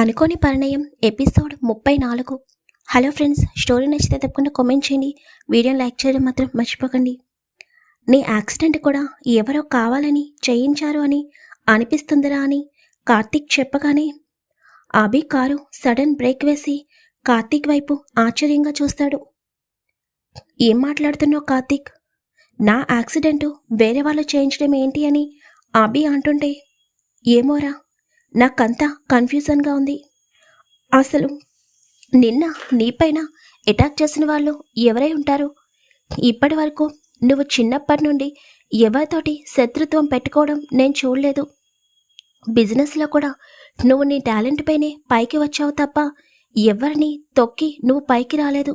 అనుకోని పరిణయం ఎపిసోడ్ ముప్పై నాలుగు. హలో ఫ్రెండ్స్ స్టోరీ నచ్చితే తప్పకుండా కామెంట్ చేయండి. వీడియోని లైక్ చేయడం మాత్రం మర్చిపోకండి. నీ యాక్సిడెంట్ కూడా ఎవరో కావాలని చేయించారు అని అనిపిస్తుందిరా అని కార్తీక్ చెప్పగానే అభి కారు సడన్ బ్రేక్ వేసి కార్తీక్ వైపు ఆశ్చర్యంగా చూస్తాడు. ఏం మాట్లాడుతున్నావు కార్తీక్? నా యాక్సిడెంటు వేరే వాళ్ళు చేయించడం ఏంటి అని అభి అంటుంటే ఏమోరా నాకంతా కన్ఫ్యూజన్గా ఉంది. అసలు నిన్న నీపైన అటాక్ చేసిన వాళ్ళు ఎవరై ఉంటారు? ఇప్పటి వరకు నువ్వు చిన్నప్పటి నుండి ఎవరితోటి శత్రుత్వం పెట్టుకోవడం నేను చూడలేదు. బిజినెస్లో కూడా నువ్వు నీ టాలెంట్ పైనే పైకి వచ్చావు తప్ప ఎవరిని తొక్కి నువ్వు పైకి రాలేదు.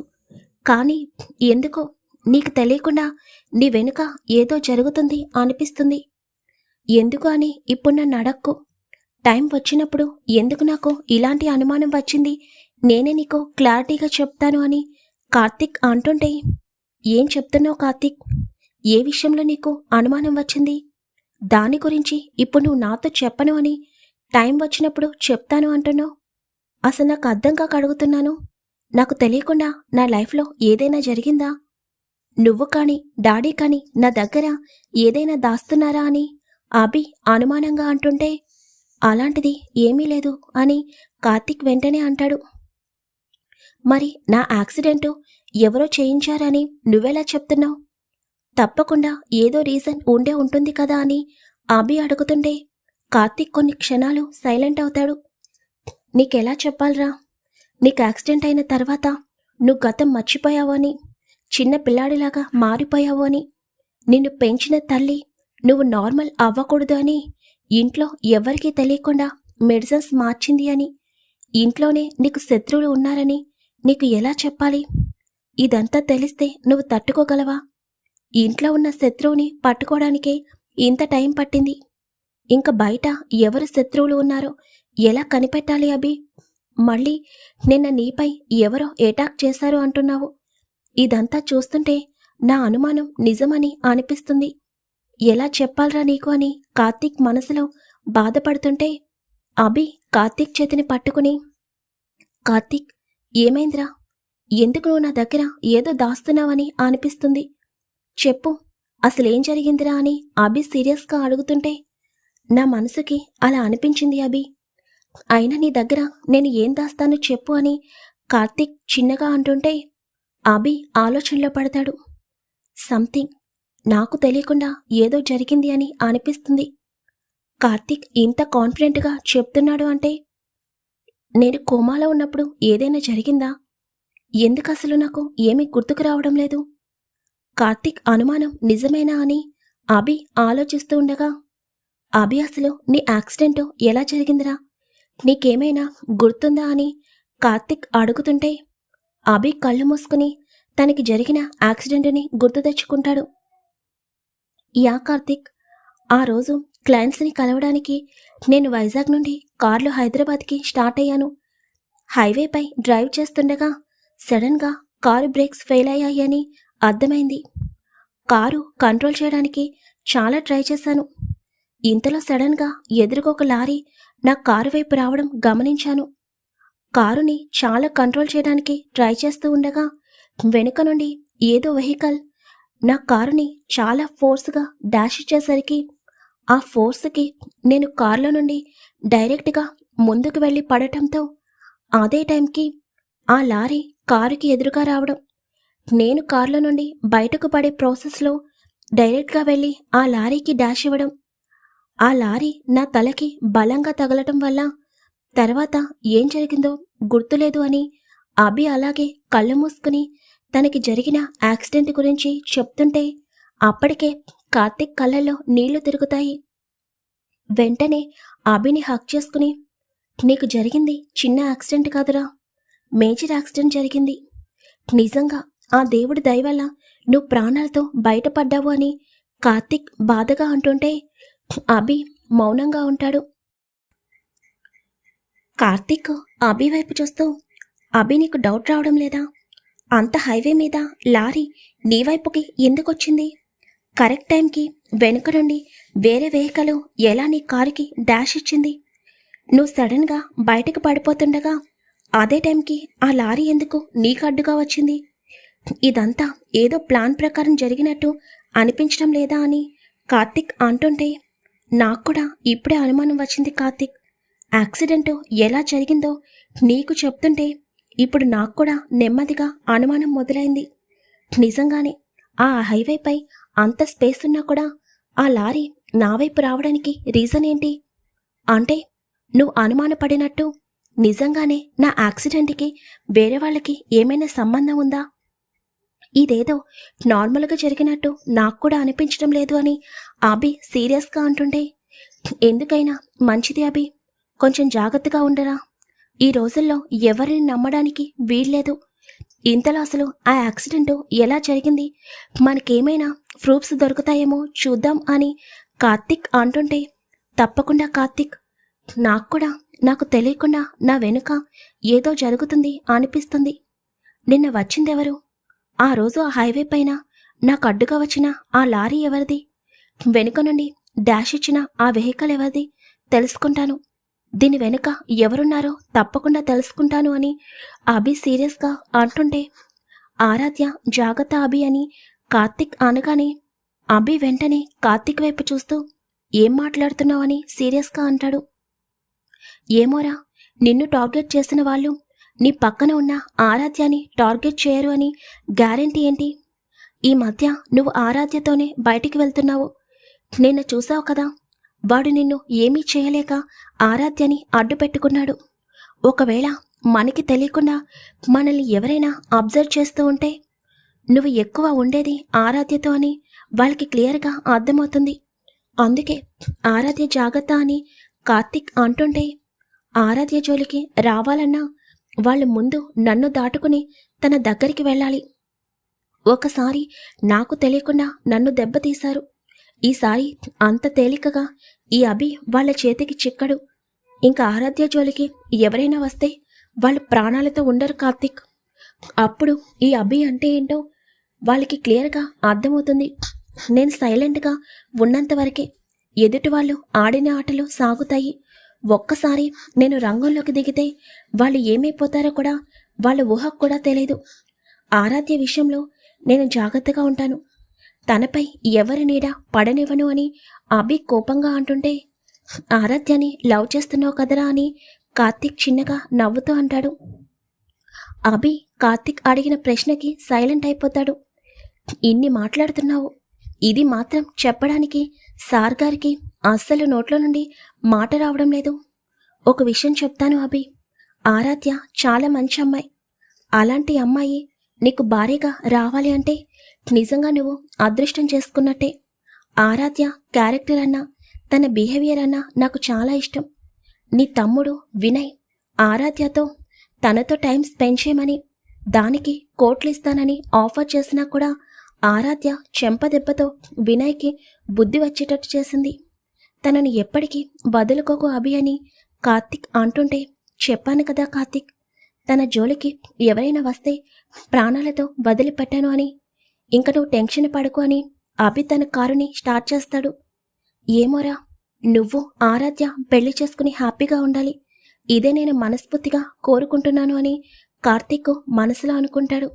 కానీ ఎందుకో నీకు తెలియకుండా నీ వెనుక ఏదో జరుగుతుంది అనిపిస్తుంది. ఎందుకు అని ఇప్పుడు నన్ను అడక్కు. టైం వచ్చినప్పుడు ఎందుకు నాకు ఇలాంటి అనుమానం వచ్చింది? నేనే నీకు క్లారిటీగా చెప్తాను అని కార్తిక్ అంటుంటే ఏం చెప్తున్నావు కార్తిక్? ఏ విషయంలో నీకు అనుమానం వచ్చింది? దాని గురించి ఇప్పుడు నువ్వు నాతో చెప్పను అని టైం వచ్చినప్పుడు చెప్తాను అంటున్నావు? అసలు నాకు అర్థం కాక అడుగుతున్నాను. నాకు తెలియకుండా నా లైఫ్లో ఏదైనా జరిగిందా? నువ్వు కానీ డాడీ కానీ నా దగ్గర ఏదైనా దాస్తున్నారా అని అభి అనుమానంగా అంటుంటే అలాంటిది ఏమీ లేదు అని కార్తిక్ వెంటనే అంటాడు. మరి నా యాక్సిడెంటు ఎవరో చేయించారని నువ్వెలా చెప్తున్నావు? తప్పకుండా ఏదో రీజన్ ఉండే ఉంటుంది కదా అని అభి అడుగుతుంటే కార్తిక్ కొన్ని క్షణాలు సైలెంట్ అవుతాడు. నీకెలా చెప్పాలరా? నీకు యాక్సిడెంట్ అయిన తర్వాత నువ్వు గతం మర్చిపోయావు అని చిన్న పిల్లాడిలాగా మారిపోయావు అని నిన్ను పెంచిన తల్లి నువ్వు నార్మల్ అవ్వకూడదు అని ఇంట్లో ఎవరికీ తెలియకుండా మెడిసిన్స్ మార్చింది అని? ఇంట్లోనే నీకు శత్రువులు ఉన్నారని నీకు ఎలా చెప్పాలి? ఇదంతా తెలిస్తే నువ్వు తట్టుకోగలవా? ఇంట్లో ఉన్న శత్రువుని పట్టుకోవడానికే ఇంత టైం పట్టింది. ఇంక బయట ఎవరు శత్రువులు ఉన్నారో ఎలా కనిపెట్టాలి అభి? మళ్ళీ నిన్న నీపై ఎవరో ఎటాక్ చేశారు అంటున్నావు. ఇదంతా చూస్తుంటే నా అనుమానం నిజమని అనిపిస్తుంది. ఎలా చెప్పాలరా నీకు అని కార్తీక్ మనసులో బాధపడుతుంటే అభి కార్తీక్ చేతిని పట్టుకుని కార్తీక్ ఏమైందిరా? ఎందుకు నువ్వు నా దగ్గర ఏదో దాస్తున్నావని అనిపిస్తుంది? చెప్పు అసలేం జరిగిందిరా అని అభి సీరియస్గా అడుగుతుంటే నా మనసుకి అలా అనిపించింది అభి. అయినా నీ దగ్గర నేను ఏం దాస్తాను చెప్పు అని కార్తీక్ చిన్నగా అంటుంటే అభి ఆలోచనలో పడతాడు. సంథింగ్ నాకు తెలియకుండా ఏదో జరిగింది అని అనిపిస్తుంది. కార్తీక్ ఇంత కాన్ఫిడెంట్గా చెప్తున్నాడు అంటే నేను కోమాలో ఉన్నప్పుడు ఏదైనా జరిగిందా? ఎందుకు అసలు నాకు ఏమీ గుర్తుకు రావడం లేదు? కార్తీక్ అనుమానం నిజమేనా అని అభి ఆలోచిస్తూ ఉండగా అభి అసలు నీ యాక్సిడెంట్ ఎలా జరిగిందిరా? నీకేమైనా గుర్తుందా అని కార్తీక్ అడుగుతుంటే అభి కళ్ళు మూసుకుని తనకి జరిగిన యాక్సిడెంట్ని గుర్తు తెచ్చుకుంటాడు. యా కార్తిక్. ఆ రోజు క్లయింట్స్ని కలవడానికి నేను వైజాగ్ నుండి కార్లో హైదరాబాద్కి స్టార్ట్ అయ్యాను. హైవేపై డ్రైవ్ చేస్తుండగా సడన్గా కారు బ్రేక్స్ ఫెయిల్ అయ్యాయని అర్థమైంది. కారు కంట్రోల్ చేయడానికి చాలా ట్రై చేశాను. ఇంతలో సడన్గా ఎదురుగా ఒక లారీ నా కారు వైపు రావడం గమనించాను. కారుని చాలా కంట్రోల్ చేయడానికి ట్రై చేస్తూ ఉండగా వెనుక నుండి ఏదో వెహికల్ నా కారుని చాలా ఫోర్స్గా డాష్ ఇచ్చేసరికి ఆ ఫోర్స్కి నేను కారులో నుండి డైరెక్ట్గా ముందుకు వెళ్ళి పడటంతో అదే టైంకి ఆ లారీ కారుకి ఎదురుగా రావడం. నేను కారులో నుండి బయటకు పడే ప్రాసెస్లో డైరెక్ట్గా వెళ్ళి ఆ లారీకి డాష్ ఇవ్వడం. ఆ లారీ నా తలకి బలంగా తగలటం వల్ల తర్వాత ఏం జరిగిందో గుర్తులేదు అని అభి అలాగే కళ్ళు మూసుకుని తనకి జరిగిన యాక్సిడెంట్ గురించి చెప్తుంటే అప్పటికే కార్తిక్ కళ్ళల్లో నీళ్ళు తిరుగుతాయి. వెంటనే అభిని హక్ చేసుకుని నీకు జరిగింది చిన్న యాక్సిడెంట్ కాదురా. మేజర్ యాక్సిడెంట్ జరిగింది. నిజంగా ఆ దేవుడి దయవల్ల నువ్వు ప్రాణాలతో బయటపడ్డావు అని కార్తిక్ బాధగా అంటుంటే అభి మౌనంగా ఉంటాడు. కార్తిక్ అభి వైపు చూస్తూ అభి నీకు డౌట్ రావడం లేదా? అంత హైవే మీద లారీ నీ వైపుకి ఎందుకొచ్చింది? కరెక్ట్ టైంకి వెనుక నుండి వేరే వెహికల్ ఎలా నీ కారుకి డాష్ ఇచ్చింది? నువ్వు సడన్గా బయటకు పడిపోతుండగా అదే టైంకి ఆ లారీ ఎందుకు నీకు అడ్డుగా వచ్చింది? ఇదంతా ఏదో ప్లాన్ ప్రకారం జరిగినట్టు అనిపించడం లేదా అని కార్తిక్ అంటుంటే నాకు కూడా ఇప్పుడే అనుమానం వచ్చింది కార్తిక్. యాక్సిడెంట్ ఎలా జరిగిందో నీకు చెప్తుంటే ఇప్పుడు నాకు కూడా నెమ్మదిగా అనుమానం మొదలైంది. నిజంగానే ఆ హైవేపై అంత స్పేస్ ఉన్నా కూడా ఆ లారీ నా వైపు రావడానికి రీజన్ ఏంటి? అంటే నువ్వు అనుమానపడినట్టు నిజంగానే నా యాక్సిడెంట్కి వేరే వాళ్ళకి ఏమైనా సంబంధం ఉందా? ఇదేదో నార్మల్గా జరిగినట్టు నాకు కూడా అనిపించడం లేదు అని అభి సీరియస్గా అంటుండే ఎందుకైనా మంచిది అభి కొంచెం జాగ్రత్తగా ఉండరా? ఈ రోజుల్లో ఎవరిని నమ్మడానికి వీల్లేదు. ఇంతలో అసలు ఆ యాక్సిడెంట్ ఎలా జరిగింది? మనకేమైనా ప్రూఫ్స్ దొరుకుతాయేమో చూద్దాం అని కార్తిక్ అంటుంటే తప్పకుండా కార్తిక్ నాకు కూడా నాకు తెలియకుండా నా వెనుక ఏదో జరుగుతుంది అనిపిస్తుంది. నిన్న వచ్చిందెవరు? ఆ రోజు ఆ హైవే పైన నాకు అడ్డుగా వచ్చిన ఆ లారీ ఎవరిది? వెనుక నుండి డాష్ ఇచ్చిన ఆ వెహికల్ ఎవరిది? తెలుసుకుంటాను. దీని వెనుక ఎవరున్నారో తప్పకుండా తెలుసుకుంటాను అని అభి సీరియస్గా అంటుంటే ఆరాధ్య జాగ్రత్త అభి అని కార్తిక్ అనగానే అభి వెంటనే కార్తిక్ వైపు చూస్తూ ఏం మాట్లాడుతున్నావని సీరియస్గా అంటాడు. ఏమోరా నిన్ను టార్గెట్ చేసిన వాళ్ళు నీ పక్కన ఉన్న ఆరాధ్యాని టార్గెట్ చేయరు అని గ్యారెంటీ ఏంటి? ఈ మధ్య నువ్వు ఆరాధ్యతోనే బయటికి వెళ్తున్నావు. నిన్న చూసావు కదా వాడు నిన్ను ఏమీ చేయలేక ఆరాధ్యని అడ్డు పెట్టుకున్నాడు ఒకవేళ మనకి తెలియకుండా మనల్ని ఎవరైనా అబ్జర్వ్ చేస్తూ ఉంటే నువ్వు ఎక్కువ ఉండేది ఆరాధ్యతో అని వాళ్ళకి క్లియర్గా అర్థమవుతుంది. అందుకే ఆరాధ్య జాగ్రత్త అని కార్తిక్ అంటుంటే ఆరాధ్య జోలికి రావాలన్నా వాళ్ళు ముందు నన్ను దాటుకుని తన దగ్గరికి వెళ్ళాలి. ఒకసారి నాకు తెలియకుండా నన్ను దెబ్బతీశారు. ఈసారి అంత తేలికగా ఈ అభి వాళ్ళ చేతికి చిక్కడు. ఇంకా ఆరాధ్య జోలికి ఎవరైనా వస్తే వాళ్ళు ప్రాణాలతో ఉండరు కార్తిక్. అప్పుడు ఈ అభి అంటే ఏంటో వాళ్ళకి క్లియర్గా అర్థమవుతుంది. నేను సైలెంట్గా ఉన్నంత వరకే ఎదుటి వాళ్ళు ఆడిన ఆటలు సాగుతాయి. ఒక్కసారి నేను రంగంలోకి దిగితే వాళ్ళు ఏమైపోతారో కూడా వాళ్ళ ఊహకు కూడా తెలియదు ఆరాధ్య విషయంలో నేను జాగ్రత్తగా ఉంటాను. తనపై ఎవరి నీడ పడనివ్వను అని అభి కోపంగా అంటుంటే ఆరాధ్యని లవ్ చేస్తున్నావు కదరా అని కార్తీక్ చిన్నగా నవ్వుతూ అంటాడు. అభి కార్తీక్ అడిగిన ప్రశ్నకి సైలెంట్ అయిపోతాడు. ఇన్ని మాట్లాడుతున్నావు. ఇది మాత్రం చెప్పడానికి సార్ గారికి అస్సలు నోట్లో నుండి మాట రావడం లేదు. ఒక విషయం చెప్తాను అభి. ఆరాధ్య చాలా మంచి అమ్మాయి. అలాంటి అమ్మాయి నీకు భారీగా రావాలి అంటే నిజంగా నువ్వు అదృష్టం చేసుకున్నట్టే. ఆరాధ్య క్యారెక్టర్ అన్నా తన బిహేవియర్ అన్నా నాకు చాలా ఇష్టం. నీ తమ్ముడు వినయ్ ఆరాధ్యతో తనతో టైం స్పెండ్ చేయమని దానికి కోట్లు ఇస్తానని ఆఫర్ చేసినా కూడా ఆరాధ్య చెంపదెబ్బతో వినయ్కి బుద్ధి వచ్చేటట్టు చేసింది. తనని ఎప్పటికీ వదులుకోకు అభి అని కార్తిక్ అంటుంటే చెప్పాను కదా కార్తిక్ తన జోలికి ఎవరైనా వస్తే ప్రాణాలతో వదిలిపెట్టాను అని ఇంక నువ్వు టెన్షన్ పడుకు అని అభి తన కారుని స్టార్ట్ చేస్తాడు. ఏమోరా నువ్వు ఆరాధ్య పెళ్ళి చేసుకుని హ్యాపీగా ఉండాలి. ఇదే నేను మనస్ఫూర్తిగా కోరుకుంటున్నాను అని కార్తీక్ మనసులో అనుకుంటాడు.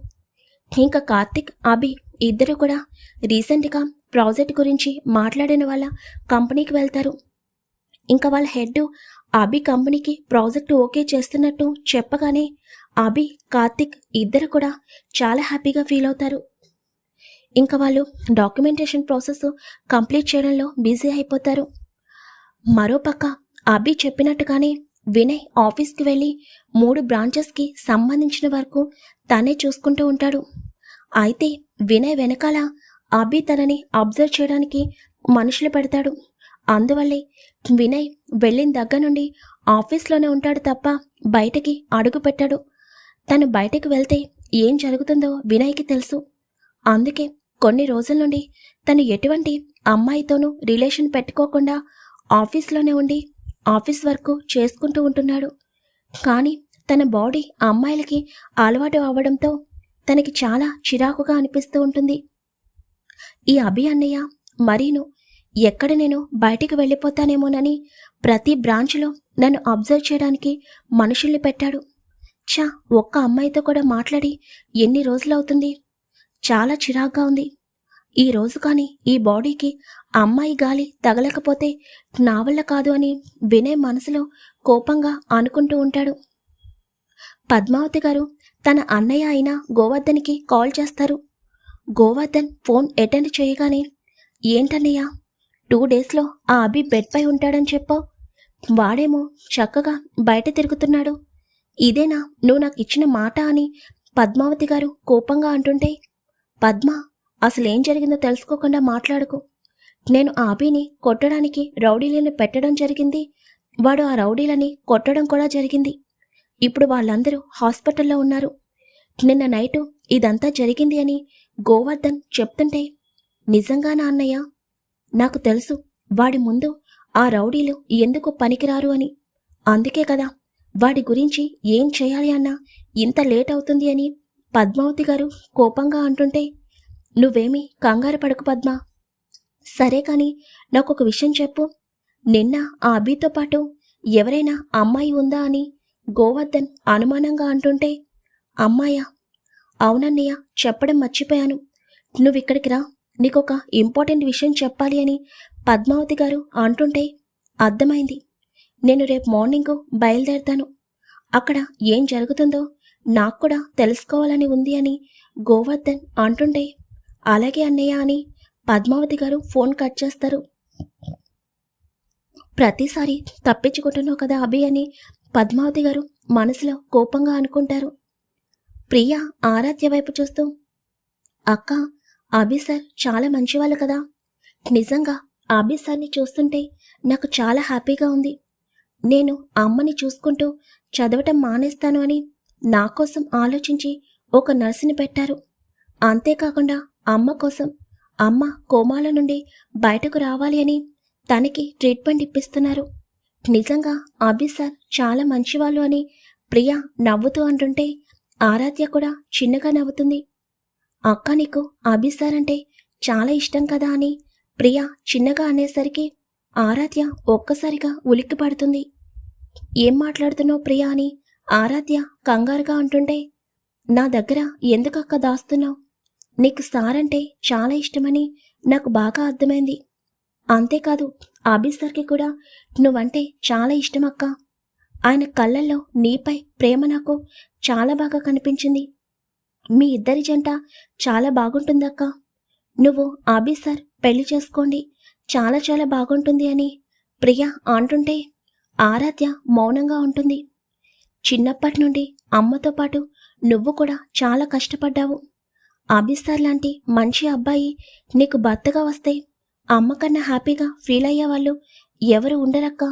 ఇంకా కార్తిక్ అభి ఇద్దరు కూడా రీసెంట్గా ప్రాజెక్ట్ గురించి మాట్లాడిన వాళ్ళ కంపెనీకి వెళ్తారు. ఇంకా వాళ్ళ హెడ్ అభి కంపెనీకి ప్రాజెక్టు ఓకే చేస్తున్నట్టు చెప్పగానే అభి కార్తిక్ ఇద్దరు కూడా చాలా హ్యాపీగా ఫీల్ అవుతారు. ఇంకా వాళ్ళు డాక్యుమెంటేషన్ ప్రాసెస్ కంప్లీట్ చేయడంలో బిజీ అయిపోతారు. మరోపక్క అభి చెప్పినట్టుగానే వినయ్ ఆఫీస్కి వెళ్ళి మూడు బ్రాంచెస్కి సంబంధించిన వరకు తనే చూసుకుంటూ ఉంటాడు. అయితే వినయ్ వెనకాల అభి తనని అబ్జర్వ్ చేయడానికి మనుషులు పెడతాడు. అందువల్లే వినయ్ వెళ్ళిన దగ్గర నుండి ఆఫీస్లోనే ఉంటాడు తప్ప బయటకి అడుగు పెట్టాడు. తను బయటకు వెళ్తే ఏం జరుగుతుందో వినయ్కి తెలుసు. అందుకే కొన్ని రోజుల నుండి తను ఎటువంటి అమ్మాయితోనూ రిలేషన్ పెట్టుకోకుండా ఆఫీస్లోనే ఉండి ఆఫీస్ వర్క్ చేసుకుంటూ ఉంటున్నాడు. కానీ తన బాడీ అమ్మాయిలకి అలవాటు అవ్వడంతో తనకి చాలా చిరాకుగా అనిపిస్తూ ఉంటుంది. ఈ అభి అన్నయ్య మరీను ఎక్కడ నేను బయటికి వెళ్ళిపోతానేమోనని ప్రతి బ్రాంచ్లో నన్ను అబ్జర్వ్ చేయడానికి మనుషుల్ని పెట్టాడు. ఛా ఒక్క అమ్మాయితో కూడా మాట్లాడి ఎన్ని రోజులవుతుంది? చాలా చిరాగ్గా ఉంది. ఈ రోజు కానీ ఈ బాడీకి అమ్మాయి గాలి తగలకపోతే నా వల్ల కాదు అని వినయ్ మనసులో కోపంగా అనుకుంటూ ఉంటాడు. పద్మావతి గారు తన అన్నయ్య అయిన గోవర్ధన్కి కాల్ చేస్తారు. గోవర్ధన్ ఫోన్ అటెండ్ చేయగానే ఏంటన్నయ్య టూ డేస్లో ఆ అభి బెడ్పై ఉంటాడని చెప్పావు వాడేమో చక్కగా బయట తిరుగుతున్నాడు. ఇదేనా నువ్వు నాకు ఇచ్చిన మాట అని పద్మావతి గారు కోపంగా అంటుంటే పద్మ అసలేం జరిగిందో తెలుసుకోకుండా మాట్లాడుకు. నేను ఆ అభిని కొట్టడానికి రౌడీలను పెట్టడం జరిగింది. వాడు ఆ రౌడీలని కొట్టడం కూడా జరిగింది. ఇప్పుడు వాళ్ళందరూ హాస్పిటల్లో ఉన్నారు. నిన్న నైటు ఇదంతా జరిగింది అని గోవర్ధన్ చెప్తుంటే నిజంగా అన్నయ్య? నాకు తెలుసు వాడి ముందు ఆ రౌడీలు ఎందుకు పనికిరారు అని. అందుకే కదా వాడి గురించి ఏం చేయాలి అన్నా ఇంత లేట్ అవుతుంది అని పద్మావతి గారు కోపంగా అంటుంటే నువ్వేమీ కంగారు పడకు పద్మ. సరే కాని నాకు ఒక విషయం చెప్పు. నిన్న ఆ అభితో పాటు ఎవరైనా అమ్మాయి ఉందా అని గోవర్ధన్ అనుమానంగా అంటుంటే అమ్మాయా అవునన్నయ్య చెప్పడం మర్చిపోయాను. నువ్వు ఇక్కడికి రా. నీకొక ఇంపార్టెంట్ విషయం చెప్పాలి అని పద్మావతి గారు అంటుంటే అర్థమైంది. నేను రేపు మార్నింగ్ బయలుదేరుతాను. అక్కడ ఏం జరుగుతుందో నాకు కూడా తెలుసుకోవాలని ఉంది అని గోవర్ధన్ అంటుంటే అలాగే అన్నయ్య అని పద్మావతి గారు ఫోన్ కట్ చేస్తారు. ప్రతిసారి తప్పించుకుంటున్నావు కదా అభి అని పద్మావతి గారు మనసులో కోపంగా అనుకుంటారు. ప్రియ ఆరాధ్య వైపు చూస్తూ అక్క అభి సార్ చాలా మంచివాళ్ళు కదా. నిజంగా అభి సార్ని చూస్తుంటే నాకు చాలా హ్యాపీగా ఉంది. నేను అమ్మని చూసుకుంటూ చదవటం మానేస్తాను అని నా కోసం ఆలోచించి ఒక నర్సుని పెట్టారు. అంతేకాకుండా అమ్మ కోసం అమ్మ కోమాల నుండి బయటకు రావాలి అని తనకి ట్రీట్మెంట్ ఇప్పిస్తున్నారు. నిజంగా అభి సార్ చాలా మంచివాళ్ళు అని ప్రియ నవ్వుతూ అంటుంటే ఆరాధ్య కూడా చిన్నగా నవ్వుతుంది. అక్క నీకు అభి సార్ అంటే చాలా ఇష్టం కదా అని ప్రియ చిన్నగా అనేసరికి ఆరాధ్య ఒక్కసారిగా ఉలిక్కి పడుతుంది ఏం మాట్లాడుతున్నావు ప్రియా అని ఆరాధ్య కంగారుగా అంటుండే నా దగ్గర ఎందుకక్క దాస్తున్నావు? నీకు సార్ అంటే చాలా ఇష్టమని నాకు బాగా అర్థమైంది. అంతేకాదు అభి సార్కి కూడా నువ్వంటే చాలా ఇష్టం అక్క ఆయన కళ్ళల్లో నీపై ప్రేమ నాకు చాలా బాగా కనిపించింది. మీ ఇద్దరి జంట చాలా బాగుంటుందక్క. నువ్వు అభి సార్ పెళ్ళి చేసుకోండి. చాలా చాలా బాగుంటుంది అని ప్రియ అంటుంటే ఆరాధ్య మౌనంగా ఉంటుంది. చిన్నప్పటి నుండి అమ్మతో పాటు నువ్వు కూడా చాలా కష్టపడ్డావు. ఆబిస్తార్ లాంటి మంచి అబ్బాయి నీకు భర్తగా వస్తే అమ్మ కన్నా హ్యాపీగా ఫీల్ అయ్యేవాళ్ళు ఎవరు ఉండరక్క?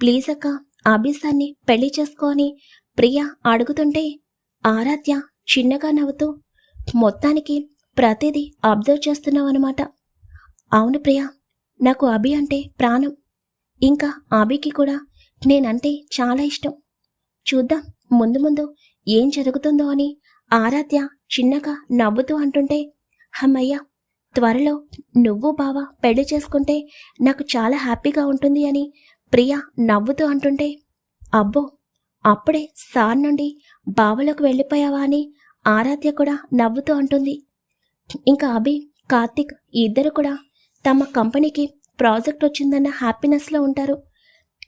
ప్లీజ్ అక్క ఆబిస్తాన్ని పెళ్ళి చేసుకోని ప్రియ అడుగుతుంటే ఆరాధ్య చిన్నగా నవ్వుతూ మొత్తానికి ప్రతిదీ అబ్జర్వ్ చేస్తున్నావు అనమాట అవును ప్రియ నాకు అభి అంటే ప్రాణం. ఇంకా అభికి కూడా నేనంటే చాలా ఇష్టం. చూద్దాం. ముందు ముందు ఏం జరుగుతుందో అని ఆరాధ్య చిన్నగా నవ్వుతూ అంటుంటే హమ్మయ్య త్వరలో నువ్వు బావ పెళ్ళి చేసుకుంటే నాకు చాలా హ్యాపీగా ఉంటుంది అని ప్రియ నవ్వుతూ అంటుంటే అబ్బో అప్పుడే సార్ నుండి బావలోకి వెళ్ళిపోయావా అని ఆరాధ్య కూడా నవ్వుతూ అంటుంది. ఇంకా అభి కార్తిక్ ఇద్దరు కూడా తమ కంపెనీకి ప్రాజెక్ట్ వచ్చిందన్న హ్యాపీనెస్లో ఉంటారు.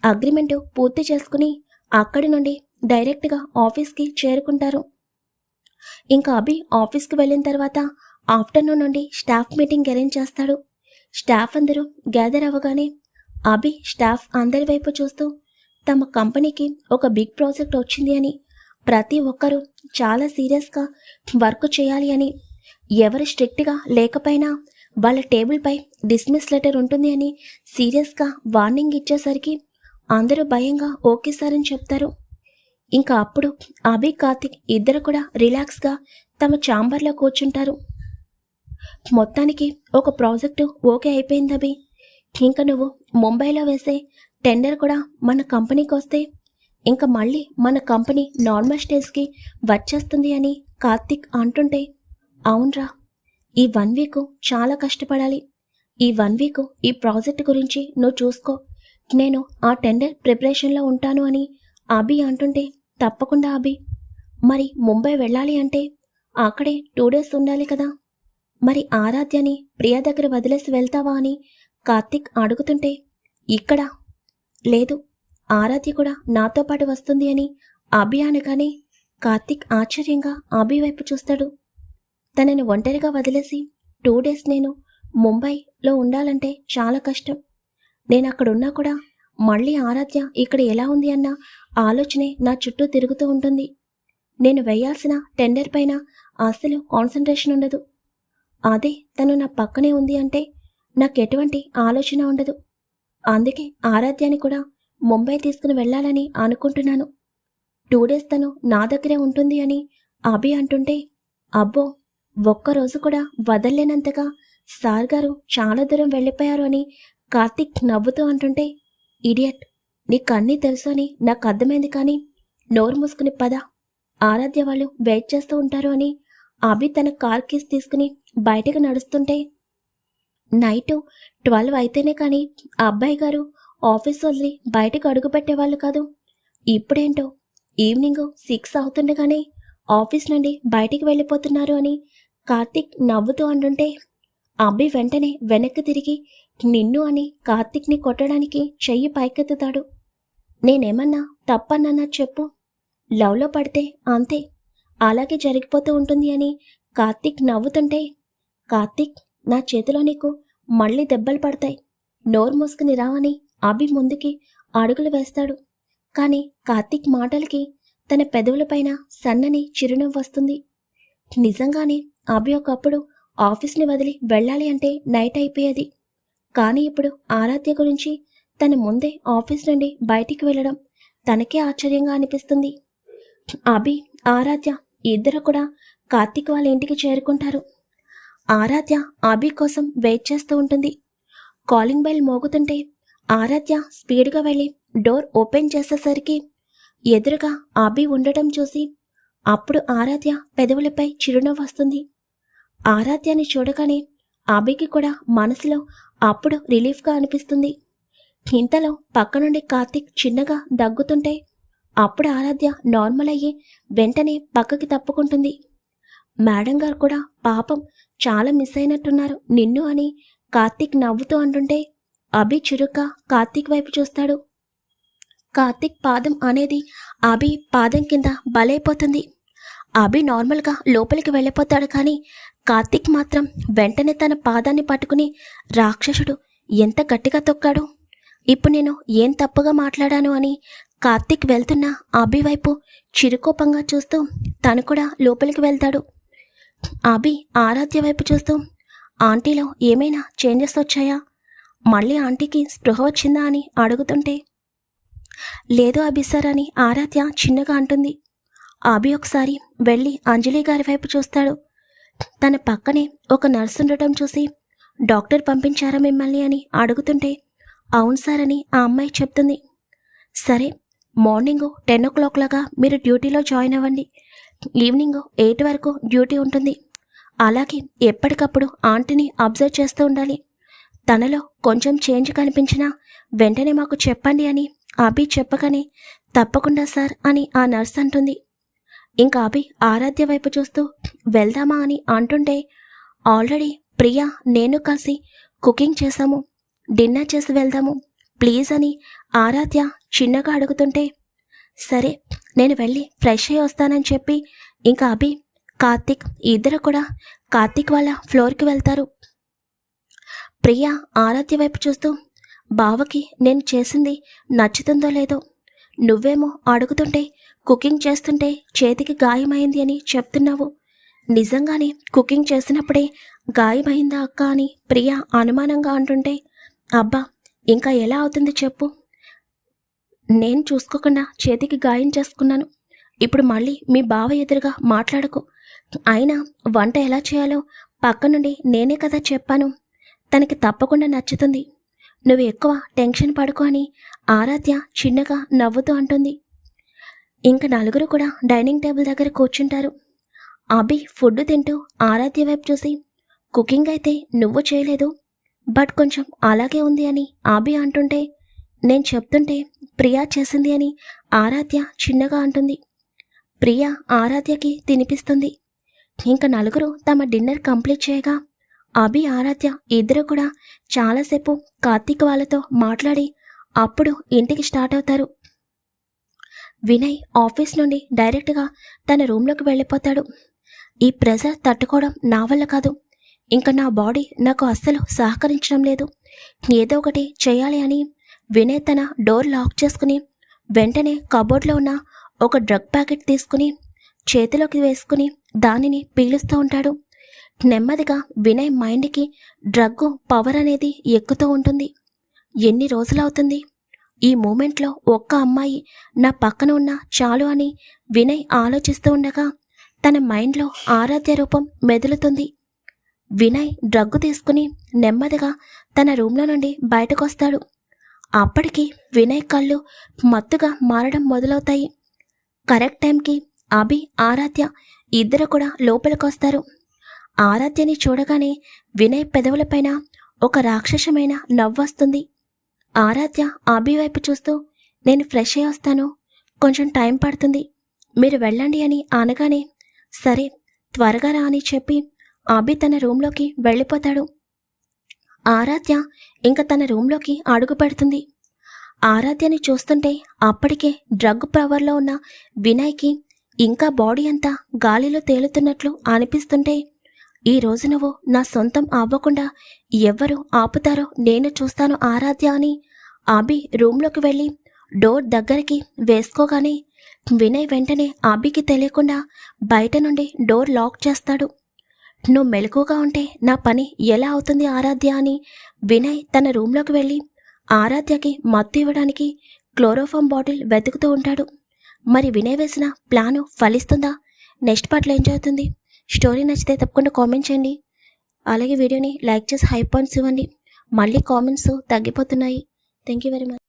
అగ్రిమెంట్ పూర్తి చేసుకుని అక్కడి నుండి డైరెక్ట్గా ఆఫీస్కి చేరుకుంటారు. ఇంకా అభి ఆఫీస్కి వెళ్ళిన తర్వాత ఆఫ్టర్నూన్ నుండి స్టాఫ్ మీటింగ్ అరేంజ్ చేస్తాడు. స్టాఫ్ అందరూ గ్యాదర్ అవ్వగానే అభి స్టాఫ్ అందరి వైపు చూస్తూ తమ కంపెనీకి ఒక బిగ్ ప్రాజెక్ట్ వచ్చింది అని ప్రతి ఒక్కరూ చాలా సీరియస్గా వర్క్ చేయాలి అని ఎవరు స్ట్రిక్ట్గా లేకపోయినా వాళ్ళ టేబుల్పై డిస్మిస్ లెటర్ ఉంటుంది అని సీరియస్గా వార్నింగ్ ఇచ్చేసరికి అందరూ భయంగా ఓకే సార్ అని చెప్తారు. ఇంకా అప్పుడు అభి కార్తిక్ ఇద్దరు కూడా రిలాక్స్గా తమ ఛాంబర్లో కూర్చుంటారు. మొత్తానికి ఒక ప్రాజెక్టు ఓకే అయిపోయింది అభి. ఇంకా నువ్వు ముంబైలో వేసే టెండర్ కూడా మన కంపెనీకి వస్తే ఇంకా మళ్ళీ మన కంపెనీ నార్మల్ స్టేజ్కి వచ్చేస్తుంది అని కార్తిక్ అంటుంటే అవునరా ఈ వన్ వీక్ చాలా కష్టపడాలి. ఈ వన్ వీక్ ఈ ప్రాజెక్ట్ గురించి నువ్వు చూసుకో. నేను ఆ టెండర్ ప్రిపరేషన్లో ఉంటాను అని అభి అంటుంటే తప్పకుండా అభి. మరి ముంబై వెళ్ళాలి అంటే అక్కడే టూ డేస్ ఉండాలి కదా. మరి ఆరాధ్యని ప్రియ దగ్గర వదిలేసి వెళ్తావా అని కార్తిక్ అడుగుతుంటే ఇక్కడ. లేదు ఆరాధ్య కూడా నాతో పాటు వస్తుంది అని అభి అనగానే కార్తిక్ ఆశ్చర్యంగా అభి వైపు చూస్తాడు. తనని ఒంటరిగా వదిలేసి టూ డేస్ నేను ముంబైలో ఉండాలంటే చాలా కష్టం. నేను అక్కడున్నా కూడా మళ్ళీ ఆరాధ్య ఇక్కడ ఎలా ఉంది అన్న ఆలోచనే నా చుట్టూ తిరుగుతూ ఉంటుంది. నేను వేయాల్సిన టెండర్ పైన అసలు కాన్సన్ట్రేషన్ ఉండదు. అదే తను నా పక్కనే ఉంది అంటే నాకు ఎటువంటి ఆలోచన ఉండదు. అందుకే ఆరాధ్యాన్ని కూడా ముంబై తీసుకుని వెళ్ళాలని అనుకుంటున్నాను. టూ డేస్ తను నా దగ్గరే ఉంటుంది అని అభి అంటుంటే అబ్బో ఒక్కరోజు కూడా వదల్లేనంతగా సార్ గారు చాలా దూరం వెళ్ళిపోయారు అని కార్తీక్ నవ్వుతూ అంటుంటే ఇడియట్ నీకు అన్నీ తెలుసు అని నాకు అర్థమైంది కానీ నోరు మూసుకుని పద. ఆరాధ్య వాళ్ళు వెయిట్ చేస్తూ ఉంటారు అని అభి తన కార్ కీస్ తీసుకుని బయటకు నడుస్తుంటే నైట్ ట్వెల్వ్ అయితేనే కానీ అబ్బాయి గారు ఆఫీస్ వదిలి బయటకు అడుగు పెట్టేవాళ్ళు కాదు. ఇప్పుడేంటో ఈవినింగ్ సిక్స్ అవుతుండగానే ఆఫీస్ నుండి బయటికి వెళ్ళిపోతున్నారు అని కార్తిక్ నవ్వుతూ అంటుంటే అబ్బి వెంటనే వెనక్కి తిరిగి నిన్ను అని కార్తిక్ని కొట్టడానికి చెయ్యి పైకెత్తుతాడు. నేనేమన్నా తప్పన్నా చెప్పు. లవ్లో పడితే అంతే. అలాగే జరిగిపోతూ ఉంటుంది అని కార్తిక్ నవ్వుతుంటే కార్తిక్ నా చేతిలో నీకు మళ్ళీ దెబ్బలు పడతాయి. నోరు మూసుకుని రావని అభి ముందుకి అడుగులు వేస్తాడు. కానీ కార్తిక్ మాటలకి తన పెదవులపైన సన్నని చిరునవ్వు వస్తుంది. నిజంగానే అభి ఒకప్పుడు ఆఫీస్ని వదిలి వెళ్ళాలి అంటే నైట్ అయిపోయేది. కానీ ఇప్పుడు ఆరాధ్య గురించి తన ముందే ఆఫీస్ నుండి బయటికి వెళ్ళడం తనకే ఆశ్చర్యంగా అనిపిస్తుంది. అభి ఆరాధ్య ఇద్దరు కూడా కార్తీక్ వాళ్ళ ఇంటికి చేరుకుంటారు. ఆరాధ్య అభి కోసం వెయిట్ చేస్తూ ఉంటుంది. కాలింగ్ బెల్ మోగుతుంటే ఆరాధ్య స్పీడ్గా వెళ్ళి డోర్ ఓపెన్ చేసేసరికి ఎదురుగా అభి ఉండటం చూసి అప్పుడు ఆరాధ్య పెదవులపై చిరునవ్వు వస్తుంది. ఆరాధ్యాన్ని చూడగానే అభికి కూడా మనసులో అప్పుడు రిలీఫ్గా అనిపిస్తుంది. ఇంతలో పక్క నుండి కార్తీక్ చిన్నగా దగ్గుతుంటే అప్పుడు ఆరాధ్య నార్మల్ అయ్యి వెంటనే పక్కకి తప్పుకుంటుంది. మేడం గారు కూడా పాపం చాలా మిస్ అయినట్టున్నారు నిన్ను అని కార్తిక్ నవ్వుతూ అంటుంటే అభి చురుగ్గా కార్తీక్ వైపు చూస్తాడు. కార్తీక్ పాదం అనేది అభి పాదం కింద బలైపోతుంది. అభి నార్మల్గా లోపలికి వెళ్ళిపోతాడు కానీ కార్తిక్ మాత్రం వెంటనే తన పాదాన్ని పట్టుకుని రాక్షసుడు ఎంత గట్టిగా తొక్కాడు? ఇప్పుడు నేను ఏం తప్పుగా మాట్లాడాను? అని కార్తిక్ వెళ్తున్న అభి వైపు చిరుకోపంగా చూస్తూ తను కూడా లోపలికి వెళ్తాడు. అభి ఆరాధ్య వైపు చూస్తూ ఆంటీలో ఏమైనా చేంజెస్ వచ్చాయా? మళ్ళీ ఆంటీకి స్పృహ వచ్చిందా? అని అడుగుతుంటే లేదు అభి సార్ అని ఆరాధ్య చిన్నగా అంటుంది. అభి ఒకసారి వెళ్ళి అంజలి గారి వైపు చూస్తాడు. తన పక్కనే ఒక నర్సు ఉండటం చూసి డాక్టర్ పంపించారా మిమ్మల్ని? అని అడుగుతుంటే అవును సార్ అని ఆ అమ్మాయి చెప్తుంది. సరే మార్నింగ్ టెన్ ఓ క్లాక్ లాగా మీరు డ్యూటీలో జాయిన్ అవ్వండి. ఈవినింగ్ ఎయిట్ వరకు డ్యూటీ ఉంటుంది. అలాగే ఎప్పటికప్పుడు ఆంటీని అబ్జర్వ్ చేస్తూ ఉండాలి. తనలో కొంచెం చేంజ్ కనిపించినా వెంటనే మాకు చెప్పండి అని అభి చెప్పగానే తప్పకుండా సార్ అని ఆ నర్స్ అంటుంది. ఇంకా అభి ఆరాధ్య వైపు చూస్తూ వెళ్దామా? అని అంటుంటే ఆల్రెడీ ప్రియా నేను కలిసి కుకింగ్ చేశాము డిన్నర్ చేసి వెళ్దాము ప్లీజ్ అని ఆరాధ్య చిన్నగా అడుగుతుంటే సరే నేను వెళ్ళి ఫ్రెష్ అయ్యి వస్తానని చెప్పి ఇంకా అభి కార్తిక్ ఇద్దరు కూడా కార్తిక్ వాళ్ళ ఫ్లోర్కి వెళ్తారు. ప్రియా ఆరాధ్య వైపు చూస్తూ బావకి నేను చేసింది నచ్చుతుందో లేదో నువ్వేమో అడుగుతుంటే కుకింగ్ చేస్తుంటే చేతికి గాయమైంది అని చెప్తున్నావు. నిజంగానే కుకింగ్ చేసినప్పుడే గాయమైందా అక్క అని ప్రియా అనుమానంగా అంటుంటే అబ్బా ఇంకా ఎలా అవుతుంది చెప్పు. నేను చూసుకోకుండా చేతికి గాయం చేసుకున్నాను. ఇప్పుడు మళ్ళీ మీ బావ ఎదురుగా మాట్లాడకు. అయినా వంట ఎలా చేయాలో పక్క నుండి నేనే కదా చెప్పాను. తనకి తప్పకుండా నచ్చుతుంది. నువ్వు ఎక్కువ టెన్షన్ పడుకో అని ఆరాధ్య చిన్నగా నవ్వుతూ అంటుంది. ఇంక నలుగురు కూడా డైనింగ్ టేబుల్ దగ్గర కూర్చుంటారు. అభి ఫుడ్ తింటూ ఆరాధ్య వైపు చూసి కుకింగ్ అయితే నువ్వు చేయలేదు బట్ కొంచెం అలాగే ఉంది అని అభి అంటుంటే నేను చెప్తుంటే ప్రియా చేసింది అని ఆరాధ్య చిన్నగా అంటుంది. ప్రియా ఆరాధ్యకి తినిపిస్తుంది. ఇంకా నలుగురు తమ డిన్నర్ కంప్లీట్ చేయగా అభి ఆరాధ్య ఇద్దరు కూడా చాలాసేపు కార్తీక్ వాళ్ళతో మాట్లాడి అప్పుడు ఇంటికి స్టార్ట్ అవుతారు. వినయ్ ఆఫీస్ నుండి డైరెక్ట్గా తన రూమ్లోకి వెళ్ళిపోతాడు. ఈ ప్రెజర్ తట్టుకోవడం నా వల్ల కాదు. ఇంకా నా బాడీ నాకు అస్సలు సహకరించడం లేదు. ఏదో ఒకటి చేయాలి అని వినయ్ తన డోర్ లాక్ చేసుకుని వెంటనే కబోర్డ్లో ఉన్న ఒక డ్రగ్ ప్యాకెట్ తీసుకుని చేతిలోకి వేసుకుని దానిని పీలుస్తూ ఉంటాడు. నెమ్మదిగా వినయ్ మైండ్కి డ్రగ్ పవర్ అనేది ఎక్కుతూ ఉంటుంది. ఎన్ని రోజులవుతుంది ఈ మూమెంట్లో ఒక్క అమ్మాయి నా పక్కన ఉన్న చాలు అని వినయ్ ఆలోచిస్తూ ఉండగా తన మైండ్లో ఆరాధ్య రూపం మెదులుతుంది. వినయ్ డ్రగ్గు తీసుకుని నెమ్మదిగా తన రూమ్లో నుండి బయటకొస్తాడు. అప్పటికి వినయ్ కళ్ళు మత్తుగా మారడం మొదలవుతాయి. కరెక్ట్ టైంకి అభి ఆరాధ్య ఇద్దరు కూడా లోపలికొస్తారు. ఆరాధ్యని చూడగానే వినయ్ పెదవులపైన ఒక రాక్షసమైన నవ్వొస్తుంది ఆరాధ్య ఆబీ వైపు చూస్తూ నేను ఫ్రెష్ అయ్యి వస్తాను. కొంచెం టైం పడుతుంది. మీరు వెళ్ళండి అని అనగానే సరే త్వరగా రా అని చెప్పి ఆబి తన రూంలోకి వెళ్ళిపోతాడు. ఆరాధ్య ఇంకా తన రూంలోకి అడుగు పెడుతుంది. ఆరాధ్యని చూస్తుంటే అప్పటికే డ్రగ్ పవర్లో ఉన్న వినయ్కి ఇంకా బాడీ అంతా గాలిలో తేలుతున్నట్లు అనిపిస్తుంటే ఈ రోజు నువ్వు నా సొంతం అవ్వకుండా ఎవ్వరు ఆపుతారో నేను చూస్తాను ఆరాధ్య అని. అభి రూమ్లోకి వెళ్ళి డోర్ దగ్గరికి వేసుకోగానే వినయ్ వెంటనే అభికి తెలియకుండా బయట నుండి డోర్ లాక్ చేస్తాడు. నువ్వు మెలకుగా ఉంటే నా పని ఎలా అవుతుంది ఆరాధ్య అని వినయ్ తన రూమ్లోకి వెళ్ళి ఆరాధ్యకి మత్తు ఇవ్వడానికి క్లోరోఫామ్ బాటిల్ వెతుకుతూ ఉంటాడు. మరి వినయ్ వేసిన ప్లాను ఫలిస్తుందా? నెక్స్ట్ పాటలు ఏం జరుగుతుంది స్టోరీ నచ్చితే తప్పకుండా కామెంట్ చేయండి. అలాగే వీడియోని లైక్ చేసి హై పాయింట్స్ ఇవ్వండి. మళ్ళీ comments తగ్గిపోతున్నాయి. Thank you very much